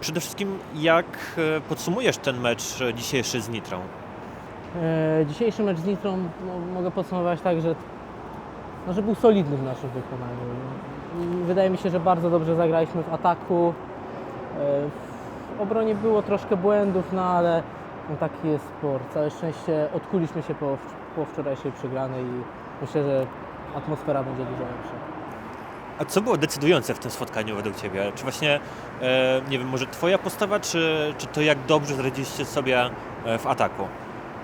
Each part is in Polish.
Przede wszystkim jak e, podsumujesz ten mecz e, dzisiejszy z Nitrą? E, Dzisiejszy mecz z Nitrą no, mogę podsumować tak, że, no, że był solidny w naszym wykonaniu. Wydaje mi się, że bardzo dobrze zagraliśmy w ataku. W obronie było troszkę błędów, no ale no, taki jest sport. Całe szczęście odkuliśmy się po, po wczorajszej przegranej i myślę, że atmosfera będzie dużo lepsza. A co było decydujące w tym spotkaniu według Ciebie? Czy właśnie, e, nie wiem, może Twoja postawa, czy, czy to jak dobrze zradziliście sobie e, w ataku?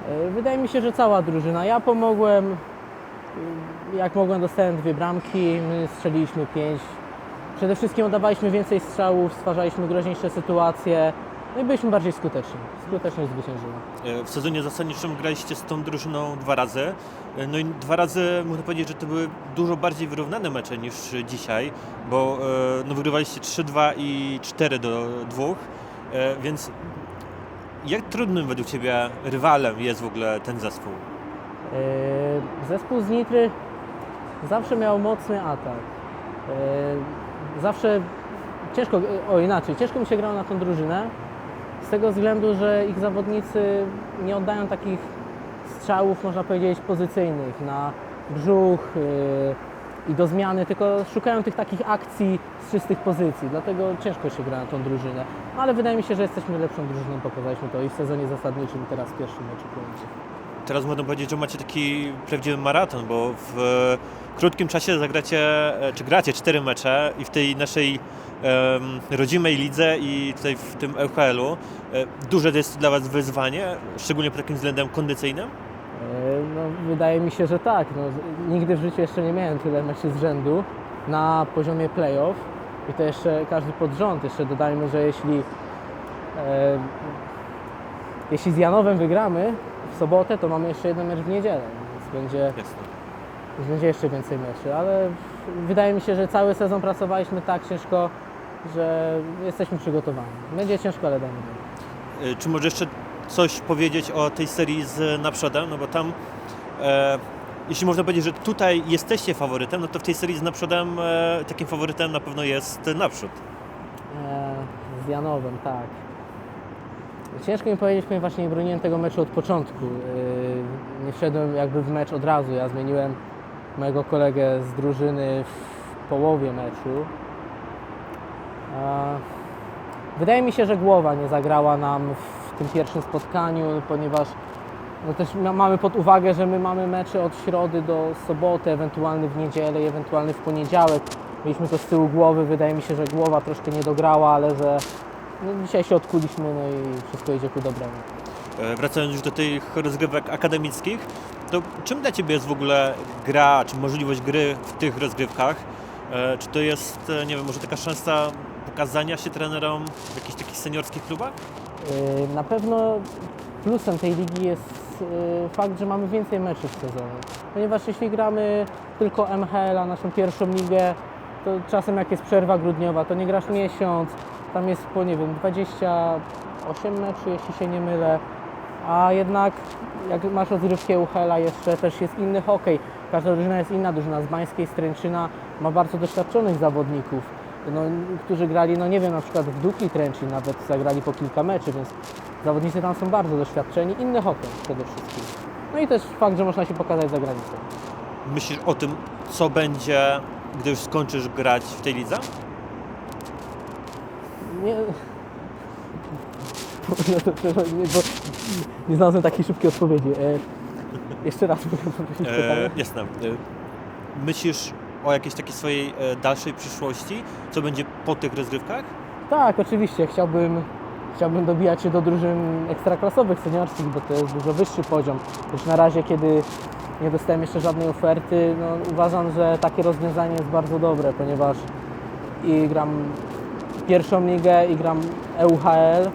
E, Wydaje mi się, że cała drużyna. Ja pomogłem, y, jak mogłem dostałem dwie bramki, my strzeliliśmy pięć. Przede wszystkim oddawaliśmy więcej strzałów, stwarzaliśmy groźniejsze sytuacje, no i byliśmy bardziej skuteczni. Skuteczność zwyciężyła. E, W sezonie zasadniczym graliście z tą drużyną dwa razy. E, No i dwa razy można powiedzieć, że to były dużo bardziej wyrównane mecze niż dzisiaj, bo e, no, wygrywaliście 3-2 i 4 do 2, e, więc jak trudnym według Ciebie rywalem jest w ogóle ten zespół? Zespół z Nitry zawsze miał mocny atak. Zawsze ciężko, o inaczej, ciężko mi się grało na tą drużynę z tego względu, że ich zawodnicy nie oddają takich strzałów, można powiedzieć, pozycyjnych na brzuch e, i do zmiany, tylko szukają tych takich akcji z czystych pozycji, dlatego ciężko się gra na tą drużynę. No, ale wydaje mi się, że jesteśmy lepszą drużyną, pokazaliśmy to i w sezonie zasadniczym, teraz w pierwszym meczu. Teraz można powiedzieć, że macie taki prawdziwy maraton, bo w krótkim czasie zagracie, e, czy gracie cztery mecze i w tej naszej em, rodzimej lidze i tutaj w tym EUHL-u e, duże jest dla Was wyzwanie, szczególnie pod takim względem kondycyjnym? E, No, wydaje mi się, że tak. No, nigdy w życiu jeszcze nie miałem tyle meczy z rzędu na poziomie playoff i to jeszcze każdy pod rząd. Jeszcze dodajmy, że jeśli, e, jeśli z Janowem wygramy w sobotę, to mamy jeszcze jeden mecz w niedzielę, więc będzie, Jasne. więc będzie jeszcze więcej meczy, ale wydaje mi się, że cały sezon pracowaliśmy tak ciężko, że jesteśmy przygotowani. Będzie ciężko, ale damy radę. E, Czy może jeszcze coś powiedzieć o tej serii z Naprzodem? No bo tam, e, jeśli można powiedzieć, że tutaj jesteście faworytem, no to w tej serii z Naprzodem e, takim faworytem na pewno jest Naprzód. E, Z Janowem, tak. Ciężko mi powiedzieć, ponieważ nie broniłem tego meczu od początku. E, Nie wszedłem jakby w mecz od razu. Ja zmieniłem mojego kolegę z drużyny w połowie meczu. Wydaje mi się, że głowa nie zagrała nam w tym pierwszym spotkaniu, ponieważ no też ma- mamy pod uwagę, że my mamy mecze od środy do soboty, ewentualny w niedzielę ewentualny w poniedziałek. Mieliśmy to z tyłu głowy, wydaje mi się, że głowa troszkę nie dograła, ale że no dzisiaj się odkuliśmy no i wszystko idzie ku dobremu. E, Wracając już do tych rozgrywek akademickich, to czym dla Ciebie jest w ogóle gra, czy możliwość gry w tych rozgrywkach? E, Czy to jest, e, nie wiem, może taka szansa pokazania się trenerom w jakichś takich seniorskich klubach? Na pewno plusem tej ligi jest fakt, że mamy więcej meczów w sezonie. Ponieważ jeśli gramy tylko MHL, a naszą pierwszą ligę, to czasem jak jest przerwa grudniowa, to nie grasz miesiąc, tam jest po nie wiem 28 meczy, jeśli się nie mylę. A jednak jak masz rozgrywkę UHL-a jeszcze też jest inny hokej. Każda drużyna jest inna, drużyna z Bańskiej, Stręczyna ma bardzo doświadczonych zawodników, no, którzy grali, no nie wiem, na przykład w Dukli Tręczyn nawet zagrali po kilka meczy, więc zawodnicy tam są bardzo doświadczeni. Inny hokej przede wszystkim. No i też fakt, że można się pokazać za granicą. Myślisz o tym, co będzie, gdy już skończysz grać w tej lidze? Nie... No to, przepraszam, nie, bo nie znalazłem takiej szybkiej odpowiedzi. E, jeszcze raz mogę E, pytanie. jasne. E, myślisz o jakiejś takiej swojej e, dalszej przyszłości? Co będzie po tych rozgrywkach? Tak, oczywiście. Chciałbym, chciałbym dobijać się do drużyn ekstraklasowych, seniorskich, bo to jest dużo wyższy poziom. Już na razie, kiedy nie dostałem jeszcze żadnej oferty, no, uważam, że takie rozwiązanie jest bardzo dobre, ponieważ i gram pierwszą ligę, i gram E EUHL.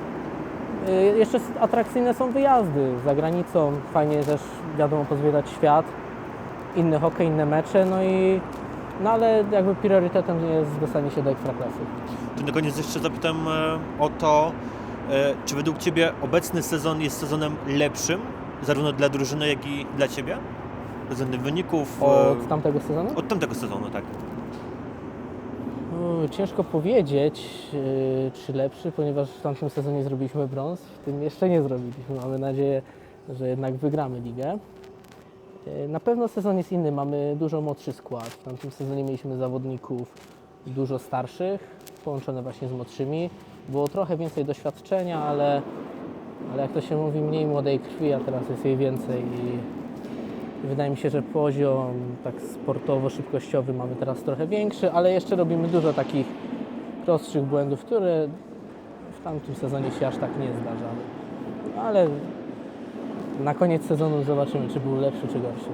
Y, Jeszcze atrakcyjne są wyjazdy za granicą. Fajnie też, wiadomo, pozwiedzać świat, inny hokej, inne mecze, no i no ale jakby priorytetem jest dostanie się do ekstraklasy. To na koniec jeszcze zapytam e, o to, e, czy według Ciebie obecny sezon jest sezonem lepszym, zarówno dla drużyny, jak i dla Ciebie? Względem wyników? e, Od tamtego sezonu? od tamtego sezonu, tak. Ciężko powiedzieć, yy, czy lepszy, ponieważ w tamtym sezonie zrobiliśmy brąz, w tym jeszcze nie zrobiliśmy. Mamy nadzieję, że jednak wygramy ligę. Yy, Na pewno sezon jest inny, mamy dużo młodszy skład. W tamtym sezonie mieliśmy zawodników dużo starszych, połączone właśnie z młodszymi. Było trochę więcej doświadczenia, ale, ale jak to się mówi, mniej młodej krwi, a teraz jest jej więcej. I wydaje mi się, że poziom tak sportowo-szybkościowy mamy teraz trochę większy, ale jeszcze robimy dużo takich prostszych błędów, które w tamtym sezonie się aż tak nie zdarzały. Ale na koniec sezonu zobaczymy, czy był lepszy, czy gorszy.